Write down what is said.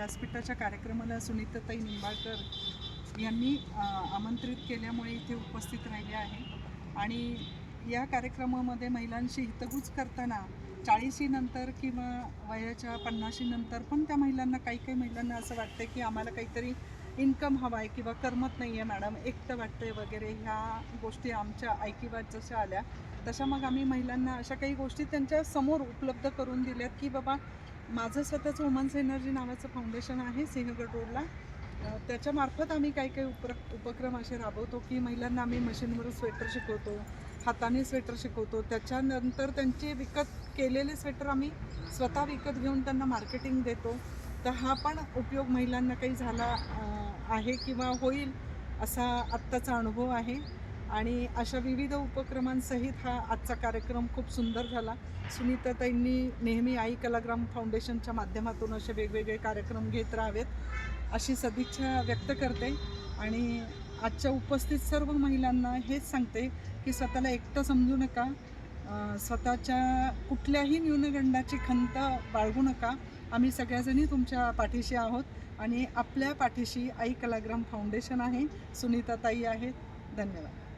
व्यासपीठाच्या कार्यक्रमाला सुनीताताई निंबाळकर यांनी आमंत्रित केल्यामुळे इथे उपस्थित राहिले आहे. आणि या कार्यक्रमामध्ये महिलांशी हितगुज करताना चाळीशीनंतर किंवा वयाच्या पन्नाशीनंतर पण त्या महिलांना काही काही महिलांना असं वाटतं की आम्हाला काहीतरी इन्कम हवा आहे किंवा करमत नाही आहे मॅडम एकटं वाटतंय वगैरे ह्या गोष्टी आमच्या ऐकिवात जशा आल्या तशा मग आम्ही महिलांना अशा काही गोष्टी त्यांच्यासमोर उपलब्ध करून दिल्यात की बाबा माझं स्वतःचं वुमन्स एनर्जी नावाचं फाउंडेशन आहे सिंहगड रोडला त्याच्यामार्फत आम्ही काही काही उपर उपक्रम असे राबवतो की महिलांना आम्ही मशीनवरून स्वेटर शिकवतो हाताने स्वेटर शिकवतो. त्याच्यानंतर त्यांचे विकत केलेले स्वेटर आम्ही स्वतः विकत घेऊन त्यांना मार्केटिंग देतो. तर हा पण उपयोग महिलांना काही झाला आहे किंवा होईल असा आत्ताचा अनुभव आहे. आणि अशा विविध उपक्रमांसहित हा आजचा कार्यक्रम खूप सुंदर झाला. सुनीताताईंनी नेहमी आई कलाग्राम फाउंडेशनच्या माध्यमातून असे वेगवेगळे कार्यक्रम घेत राहावेत अशी सदिच्छा व्यक्त करते. आणि आजच्या उपस्थित सर्व महिलांना हेच सांगते की स्वतःला एकटं समजू नका स्वतःच्या कुठल्याही न्यूनगंडाची खंत बाळगू नका. आम्ही सगळ्याजणी तुमच्या पाठीशी आहोत आणि आपल्या पाठीशी आई कलाग्राम फाउंडेशन आहे. सुनीताताई आहेत. धन्यवाद.